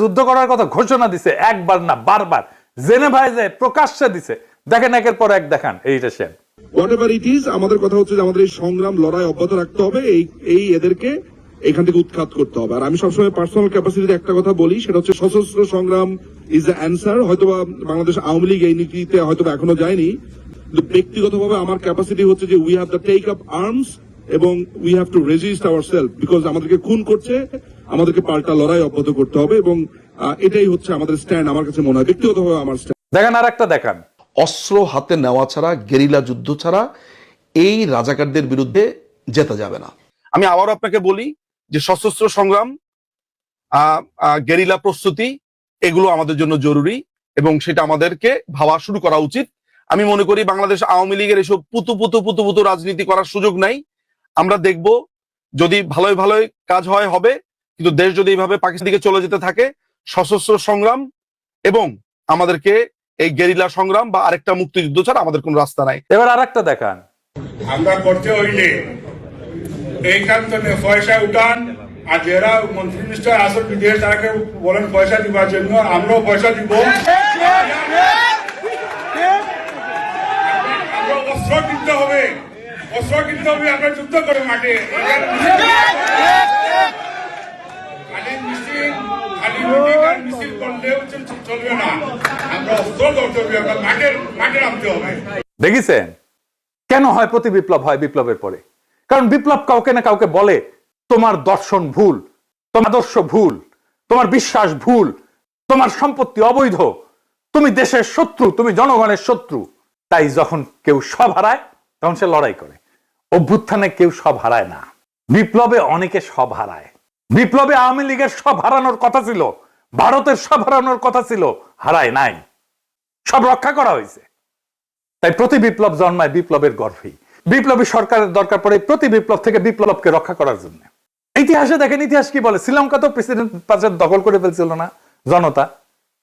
যুদ্ধ করার কথা ঘোষণা দিছে একবার না বারবার। জেনেভায় যে প্রকাশ্যে দিছে। দেখেন একের পর এক দেখান, এইটা সে হোয়াট ইট ইজ আমাদের কথা হচ্ছে যে আমাদের এই সংগ্রাম, লড়াই অব্যাহত রাখতে হবে, এই এই এদেরকে এখান থেকে উৎখাত করতে হবে। আর আমি সবসময় পার্সোনাল ক্যাপাসিটিতে একটা কথা বলি, সেটা হচ্ছে সশস্ত্র সংগ্রাম ইজ দ্য অ্যান্সার হয়তোবা বাংলাদেশ আওয়ামী লীগ এই নীতিতে হয়তোবা এখনও যায়নি। কিন্তু ব্যক্তিগতভাবে আমার ক্যাপাসিটি হচ্ছে যে we have the take up arms এবং we have to resist our self because আমাদেরকে খুন করছে। আমাদেরকে পাল্টা লড়াই অব্যাহত করতে হবে এবং এটাই হচ্ছে আমাদের স্ট্যান্ড আমার কাছে মনে হয়। ব্যক্তিগতভাবে আমার স্ট্যান্ড দেখেন আর একটা দেখান। অস্ত্র হাতে নেওয়া ছাড়া, গেরিলা যুদ্ধ ছাড়া এই রাজাকারদের বিরুদ্ধে জেতা যাবে না। আমি আবারও আপনাকে বলি যে সশস্ত্র সংগ্রাম গেরিলা প্রস্তুতি, এগুলো আমাদের জন্য জরুরি এবং সেটা আমাদেরকে ভাবা শুরু করা উচিত। আমি মনে করি বাংলাদেশ আওয়ামী লীগের এসব পুতু পুতু পুতু পুতু রাজনীতি করার সুযোগ নাই। আমরা দেখব যদি ভালোই ভালোই কাজ হয়, হবে। কিন্তু দেশ যদি এইভাবে পাকিস্তান দিকে চলে যেতে থাকে সশস্ত্র সংগ্রাম এবং আমাদেরকে এই গেরিলা সংগ্রাম বা আরেকটা মুক্তিযুদ্ধ ছাড়া আমাদের কোনো রাস্তা নাই। এবার আর একটা দেখান। আমরা করতে হইলে এইখান থেকে পয়সা উঠান আর যারা মন্ত্রী মিনিস্টার আসল বিদেশ তারাকে বলেন পয়সা দিবার জন্য আমরাও পয়সা দিব। অস্ত্র কিনতে হবে অস্ত্র কিনতে হবে আমরা যুদ্ধ করে মাঠে। দেখেছেন কেন হয় প্রতি বিপ্লব হয় বিপ্লবের পরে? কারণ বিপ্লব কাউকে না কাউকে বলে, তোমার দর্শন ভুল, তোমার আদর্শ ভুল, তোমার বিশ্বাস ভুল, তোমার সম্পত্তি অবৈধ, তুমি দেশের শত্রু, তুমি জনগণের শত্রু। তাই যখন কেউ সব হারায়, তখন সে লড়াই করে। অভ্যুত্থানে কেউ সব হারায় না। বিপ্লবে অনেকে সব হারায়। বিপ্লবে আওয়ামী লীগের সব হারানোর কথা ছিল। ভারতের সব হারানোর কথা ছিল, হারায় নাই। সব রক্ষা করা হয়েছে। তাই প্রতি বিপ্লব জন্মায় বিপ্লবের গর্ভেই। বিপ্লবী সরকারের দরকার পড়ে প্রতি বিপ্লব থেকে বিপ্লবকে রক্ষা করার জন্য। ইতিহাসে দেখেন, ইতিহাস কি বলে? শ্রীলঙ্কা তো প্রেসিডেন্ট পাশে দখল করে ফেলছিল না, জনতা।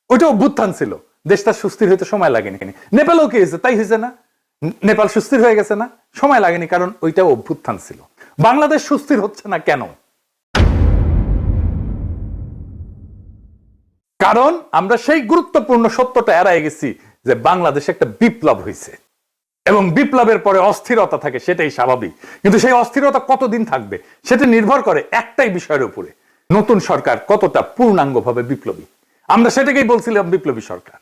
ওইটা অভ্যুত্থান ছিল। দেশটা সুস্থির হইতে সময় লাগেনি কেন? নেপালও কি হয়েছে? তাই হয়েছে না? নেপাল সুস্থির হয়ে গেছে না? সময় লাগেনি, কারণ ওইটা অভ্যুত্থান ছিল। বাংলাদেশ সুস্থির হচ্ছে না কেন? কারণ আমরা সেই গুরুত্বপূর্ণ সত্যটা এড়াই গেছি যে বাংলাদেশে একটা বিপ্লব হয়েছে এবং বিপ্লবের পরে অস্থিরতা থাকে, সেটাই স্বাভাবিক। কিন্তু সেই অস্থিরতা কতদিন থাকবে, সেটা নির্ভর করে একটাই বিষয়ের উপরে। নতুন সরকার কতটা পূর্ণাঙ্গভাবে বিপ্লবী। আমরা সেটাকেই বলছিলাম বিপ্লবী সরকার।